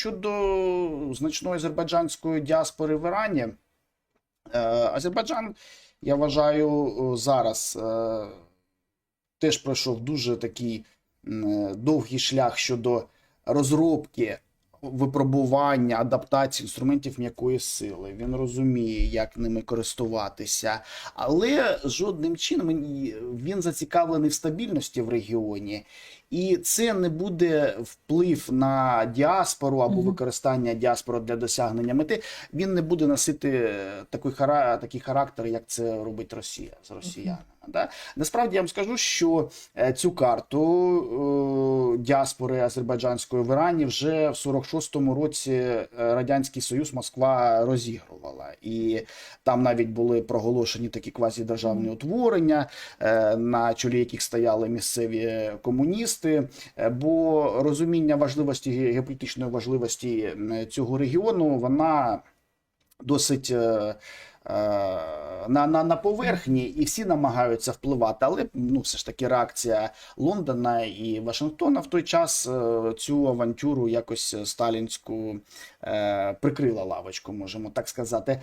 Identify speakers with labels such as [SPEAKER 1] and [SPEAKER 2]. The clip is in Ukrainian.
[SPEAKER 1] щодо значної азербайджанської діаспори в Ірані, е, Азербайджан, я вважаю, е, зараз е, теж пройшов дуже такий довгий шлях щодо розробки, випробування, адаптації інструментів м'якої сили. Він розуміє, як ними користуватися, але жодним чином він- зацікавлений в стабільності в регіоні. І це не буде вплив на діаспору або використання діаспори для досягнення мети. Він не буде носити такий, хара, такий характер, як це робить Росія з росіянами. Да? Насправді я вам скажу, що е, цю карту е, діаспори азербайджанської в Ірані вже в 46-му році е, Радянський Союз Москва розігрувала. І там навіть були проголошені такі квазідержавні утворення, е, на чолі яких стояли місцеві комуністи. Е, Бо розуміння важливості геополітичної важливості цього регіону вона досить. Е, На, на, на поверхні, і всі намагаються впливати, але ну все ж таки реакція Лондона і Вашингтона в той час е, цю авантюру якось сталінську е, прикрила лавочку, можемо так сказати.